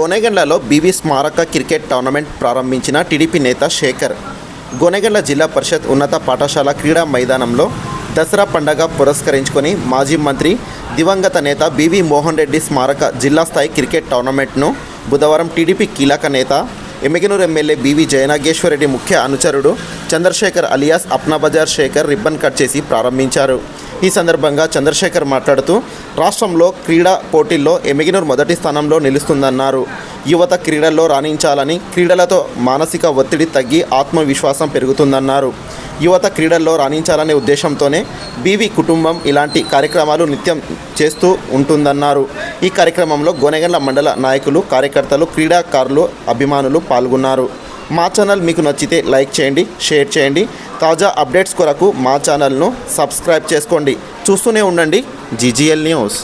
గోనెగండ్లలో B V స్మారక cricket tournament ప్రారంభించిన TDP నేత శేఖర్. గోనెగండ్ల జిల్లా పరిషత్ ఉన్నత పాఠశాల క్రీడా మైదానంలో దసరా పండగ పురస్కరించుకొని మాజీ మంత్రి దివంగత నేత బీవీ మోహన్ రెడ్డి స్మారక జిల్లా స్థాయి క్రికెట్ టోర్నమెంట్ను బుధవారం టీడీపీ కీలక నేత ఎమ్మిగనూరు ఎమ్మెల్యే బీవీ జయనాగేశ్వరరెడ్డి ముఖ్య అనుచరుడు Chandrasekhar alias Apnabazar Shekhar ribbon cut చేసి ప్రారంభించారు. ఈ సందర్భంగా చంద్రశేఖర్ మాట్లాడుతూ రాష్ట్రంలో క్రీడా పోటీల్లో ఎమిగినూర్ మొదటి స్థానంలో నిలుస్తుందన్నారు. యువత క్రీడల్లో రాణించాలని క్రీడలతో మానసిక ఒత్తిడి తగ్గి ఆత్మవిశ్వాసం పెరుగుతుందన్నారు. యువత క్రీడల్లో రాణించాలనే ఉద్దేశంతోనే బీవి కుటుంబం ఇలాంటి కార్యక్రమాలు నిత్యం చేస్తూ ఉంటుందన్నారు. ఈ కార్యక్రమంలో గోనెగండ్ల మండల నాయకులు కార్యకర్తలు క్రీడాకారులు అభిమానులు పాల్గొన్నారు. మా ఛానల్ మీకు నచ్చితే లైక్ చేయండి షేర్ చేయండి. తాజా అప్డేట్స్ కొరకు మా ఛానల్ను సబ్స్క్రైబ్ చేసుకోండి. చూస్తూనే ఉండండి. GGL news.